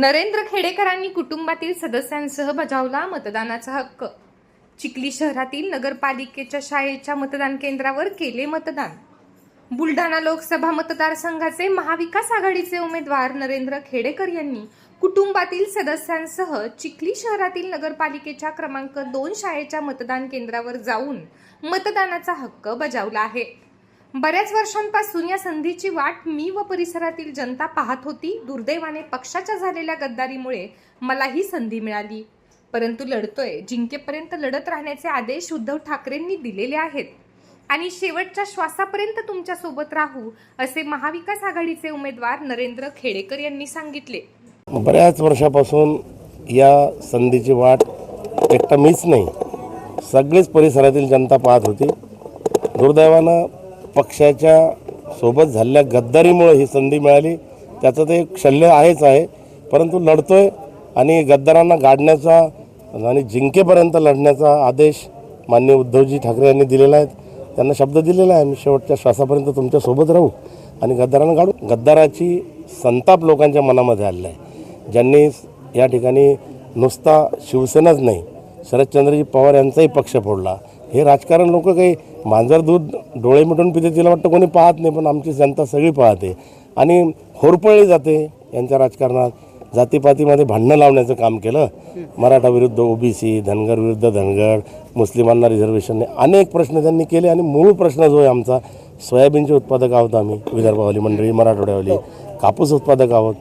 नरेंद्र खेडेकरांनी कुटुंबातील सदस्यांसह बजावला मतदानाचा हक्क. चिखली शहरातील नगरपालिकेच्या शाळेच्या मतदान केंद्रावर केले मतदान. बुलढाणा लोकसभा मतदारसंघाचे महाविकास आघाडीचे उमेदवार नरेंद्र खेडेकर यांनी कुटुंबातील सदस्यांसह चिखली शहरातील नगरपालिकेच्या क्रमांक दोन शाळेच्या मतदान केंद्रावर जाऊन मतदानाचा हक्क बजावला आहे. बऱ्याच वर्षांपासून या संधीची वाट मी व परिसरातील जनता पाहत होती. दुर्दैवाने पक्षाच्या झालेल्या गद्दारीमुळे मला ही संधी मिळाली. परंतु लढतोय. जिंकेपर्यंत लढत राहण्याचे आदेश उद्धव ठाकरेंनी दिलेले आहेत. आणि शेवटच्या श्वासापर्यंत तुमच्यासोबत राहू असे महाविकास आघाडीचे उमेदवार नरेंद्र खेडेकर यांनी सांगितले. बऱ्याच वर्षापासून या संधीची वाट एकटा मीच नाही. सगळीच परिसरातील जनता पाहत होती. दुर्दैवानं पक्षाच्या सोबत झालेल्या गद्दारीमुळे ही संधी मिळाली. त्याचं ते शल्य आहेच आहे. परंतु लढतोय आणि गद्दारांना गाडण्याचा आणि जिंकेपर्यंत लढण्याचा आदेश मान्य उद्धवजी ठाकरे यांनी दिलेला आहे. त्यांना शब्द दिलेला आहे. आम्ही शेवटच्या श्वासापर्यंत तुमच्यासोबत राहू आणि गद्दारांना गाडू. गद्दाराची संताप लोकांच्या मनामध्ये आलेला आहे. ज्यांनी या ठिकाणी नुसता शिवसेनाच नाही शरदचंद्रजी पवार यांचाही पक्ष फोडला. हे राजकारण लोक काही मांजर दूध डोळे मिटून पिते तिला वाटतं कोणी पाहत नाही पण आमची जनता सगळी पाहते. आणि होरपळली जाते यांच्या राजकारणात. जातीपातीमध्ये भांडणं लावण्याचं काम केलं. मराठा विरुद्ध ओबीसी धनगर विरुद्ध धनगर मुस्लिमांना रिझर्वेशनने अनेक प्रश्न त्यांनी केले आणि मूळ प्रश्न जो आहे आमचा सोयाबीनचे उत्पादक आहोत आम्ही विदर्भावाली मंडळी मराठवाड्यावली कापूस उत्पादक आहोत.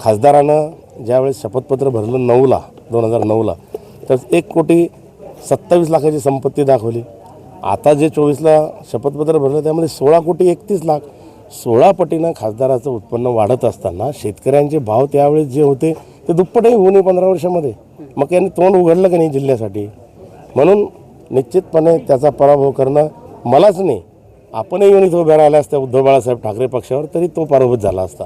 खासदारानं ज्यावेळेस शपथपत्र भरलं नऊला दोन हजार नऊला तर एक कोटी सत्तावीस लाखाची संपत्ती दाखवली. आता जे चोवीसला शपथपत्र भरलं त्यामध्ये सोळा कोटी एकतीस लाख. सोळा पटीनं खासदाराचं उत्पन्न वाढत असताना शेतकऱ्यांचे भाव त्यावेळेस जे होते ते दुप्पटही होऊ नये पंधरा वर्षामध्ये. मग यांनी तोंड उघडलं का नाही जिल्ह्यासाठी? म्हणून निश्चितपणे त्याचा पराभव करणं मलाच नाही. आपणही येऊन इथं उभ्या राहिल्या असत्या उद्धव बाळासाहेब ठाकरे पक्षावर तरी तो पराभूत झाला असता.